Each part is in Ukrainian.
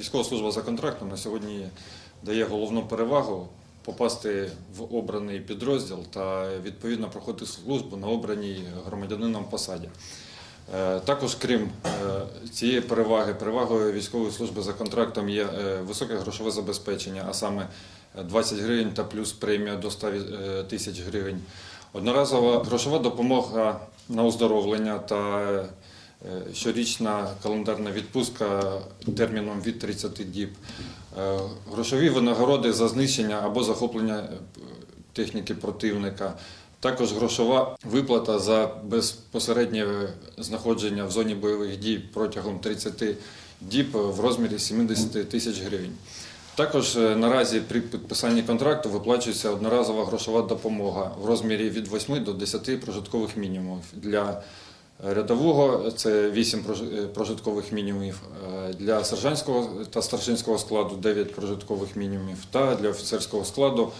Військова служба за контрактом на сьогодні дає головну перевагу попасти в обраний підрозділ та відповідно проходити службу на обраній громадянином посаді. Е, Також, крім е, цієї переваги, перевагою військової служби за контрактом є е, високе грошове забезпечення, а саме е, 20 гривень та плюс премія до 100 е, тисяч гривень. Одноразова грошова допомога на оздоровлення та щорічна календарна відпустка терміном від 30 діб. Е, Грошові винагороди за знищення або захоплення е, техніки противника. Також грошова виплата за безпосереднє знаходження в зоні бойових дій протягом 30 діб в розмірі 70 тисяч гривень. Також е, наразі при підписанні контракту виплачується одноразова грошова допомога в розмірі від 8 до 10 прожиткових мінімумів. Для рядового це 8 прож- е, прожиткових мінімумів, е, для сержантського та старшинського складу 9 прожиткових мінімумів та для офіцерського складу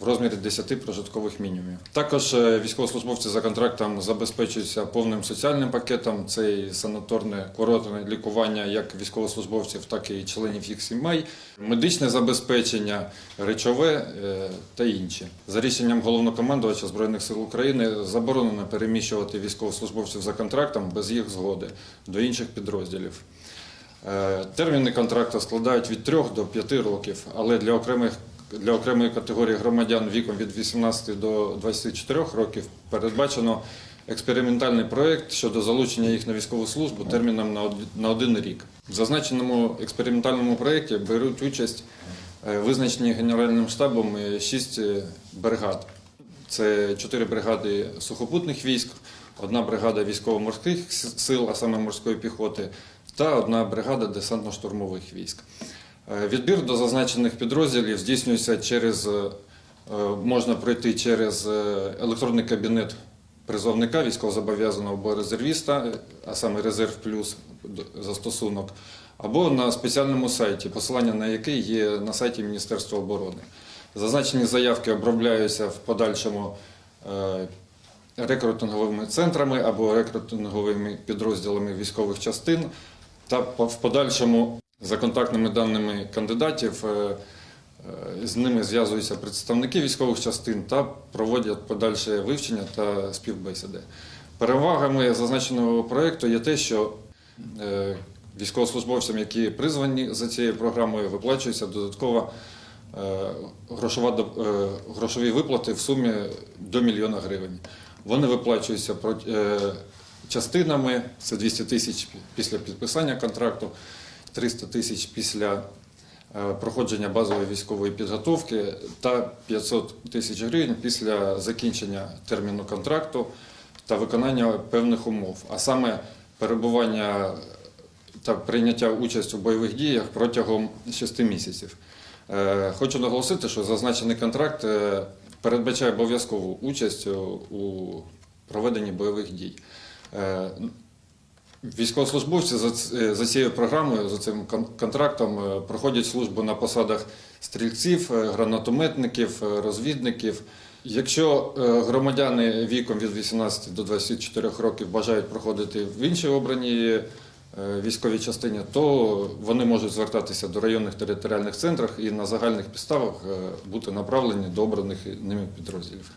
в розмірі 10 прожиткових мінімумів. Також е, військовослужбовці за контрактом забезпечуються повним соціальним пакетом. Це і санаторне курортне лікування як військовослужбовців, так і членів їх сімей, медичне забезпечення, речове е, та інші. За рішенням головнокомандувача збройних сил України заборонено переміщувати військовослужбовців за контрактом без їх згоди до інших підрозділів. Е, Терміни контракту складають від 3 до 5 років, але для окремих для окремої категорії громадян віком від 18 до 24 років передбачено експериментальний проєкт щодо залучення їх на військову службу терміном на один рік. В зазначеному експериментальному проєкті беруть участь е, визначені Генеральним штабом 6 бригад. Це чотири бригади сухопутних військ, одна бригада військово-морських сил, а саме морської піхоти, та одна бригада десантно-штурмових військ. Е, Відбір до зазначених підрозділів здійснюється через, е, е, можна пройти через електронний кабінет призовника військовозобов'язаного або резервіста, а саме резерв плюс застосунок, або на спеціальному сайті, посилання на який є на сайті Міністерства оборони. Зазначені заявки обробляються в подальшому рекрутинговими центрами або рекрутинговими підрозділами військових частин та в подальшому за контактними даними кандидатів. е, е, З ними зв'язуються представники військових частин та проводять подальше вивчення та співбесіди. Перевагами зазначеного проєкту є те, що е, військовослужбовцям, які призвані за цією програмою, виплачується додаткова грошові виплати в сумі до мільйона гривень. Вони виплачуються частинами, це 200 тисяч після підписання контракту, 300 тисяч після е, проходження базової військової підготовки та 500 тисяч гривень після закінчення терміну контракту та виконання певних умов, а саме перебування та прийняття участі у бойових діях протягом 6 місяців. Е, Хочу наголосити, що зазначений контракт е, передбачає обов'язкову участь у проведенні бойових дій. Е, Військовослужбовці за, ц- за цією програмою, за цим кон- контрактом е, проходять службу на посадах стрільців, е, гранатометників, е, розвідників. Якщо е, громадяни віком від 18 до 24 років бажають проходити в іншій обраній е, військовій частині, то вони можуть звертатися до районних територіальних центрів і на загальних підставах е, бути направлені до обраних ними підрозділів.